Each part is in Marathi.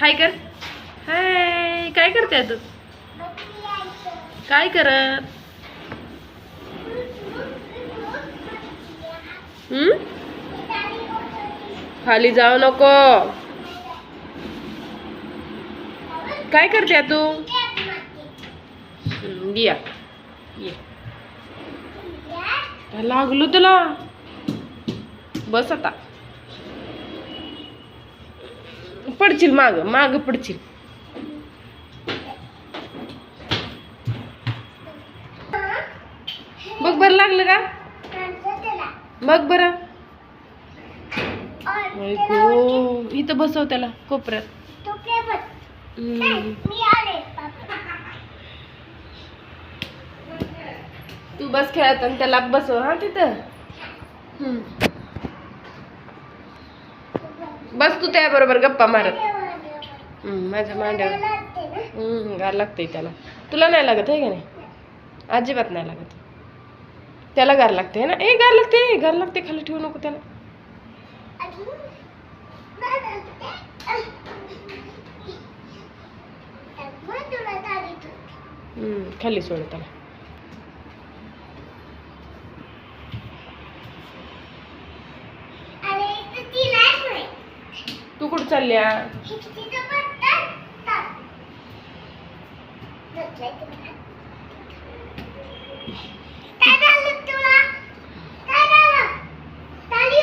हाय कर. हाय काय करते तू? काय करत? हम्म? खाली जाऊ नको. काय करते तू? ये. लागलो तुला? बस आता. पडशील माग माग पडशील. बघ बरं लागलं का? बघ बरं. इथं बसव त्याला कोपऱ्यात. तू बस खेळत आणि त्याला बसव हा तिथं. हम्म. बस तू त्या बरोबर गप्पा. मारत माझ्या मांड्यावर हम्म, गार लागतंय त्याला. तुला नाही लागत आहे का नाही? अजिबात नाही लागत. त्याला गार लागते ना? ए गार लागते गार लागते खाली ठेवू नको त्याला. खाली सोड त्याला तू कुठं चालल्या?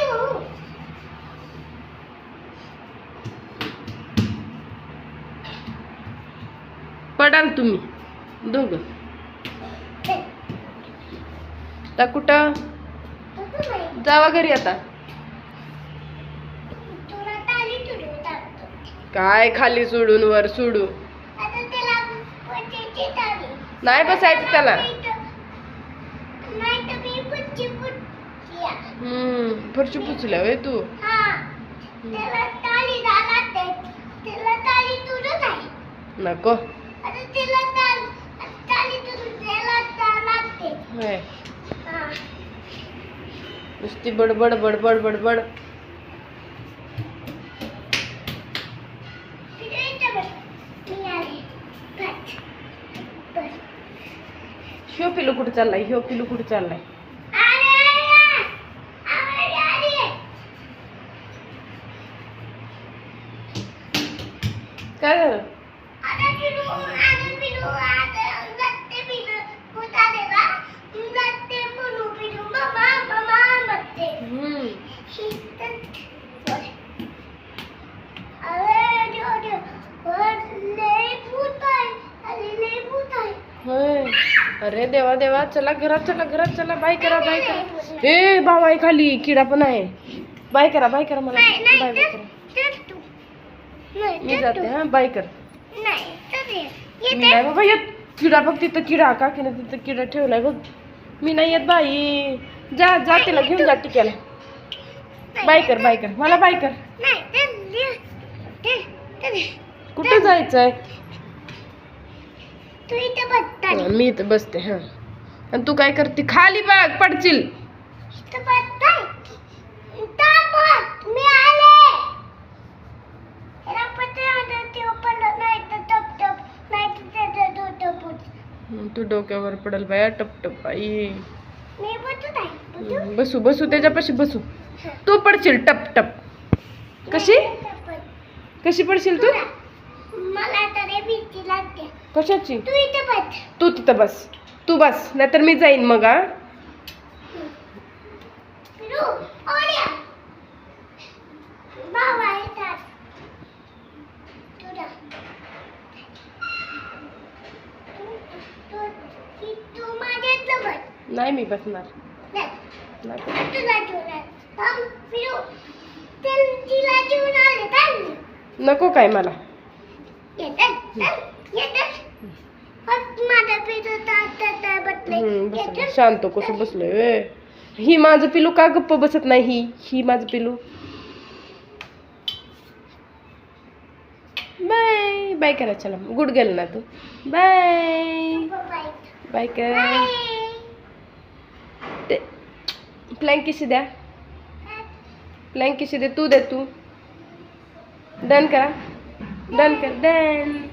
हो पडाल तुम्ही दोघं. आता कुठं? जावा घरी आता तुला ताली तुडून टाकतो काय खाली सोडून वर सोडू नाही बसायचं त्याला. हम्म फरशी पुचल्या वे तू. हा. नको. नुसती बडबड बडबड बडबड. ह्यो पिलू कुठं चाललाय? ह्यो पिलू कुठं चाललाय? काय झालं आता पिलू, आता पिलू, आता जाते पिलू. भूत आले का? जाते म्हणू पिलू. मम्मा, मम्मा म्हणते. हम्म शीतल. बस. अरे, देव, देव. वर लय भूत आहे. अरे, लय भूत आहे. होय अरे देवा देवा चला घरात चला घरात चला बाय करा बाय करा. ए भाऊ आहे खाली किडा पण आहे. बाय करा बाय करा मला. नाही, नाही, बाय बाय करा. नाही, मी जाते. हा बाय कर. नाही. मी. नाही बाबा येत. किडा बघ तिथं किडा काकीनं तिथं किडा ठेवलाय बघ. मी नाही येत बाई. जा जा तिला घेऊन जा टिक्याला. नाही, बाय कर बाय कर. मला बाय कर. नाही. कुठं जायचंय? तू इथे. मी इथं बसते हा आणि तू काय करते खाली बघ पडशील इथं बस ताई. इथं बस. मी आले. याला पत्र होतं, ते पडलं नाही तर टप टप, नाही तर त्याचं डोकं फुट. तू डोक्यावर पडल बाया टप टप बाई मी बसत आहे. बसू? बसू बसू त्याच्यापाशी बसू तू पडशील टप टप कशी इथं बस. कशी पडशील तू मला तरी भीती लागते कशाची? तू इथे बस. तू तिथं बस. तू बस नाहीतर मी जाईन मग हा. नाही मी बसणार. नको काय मला. येतात, थांब, येतात. फक्त माझा पिलू ता- ता- ता बसले. हं. शांत कसं बसलोय ही माझं पिलू का गप्प बसत नाही ही? ही माझं पिलू. बाय बाय करा चला. गुड गेल ना तू. बाय. बाय. कर. ते प्लॅन किशी द्या? प्लॅन किशी दे? तू दे तू. डन करा. डन कर. डन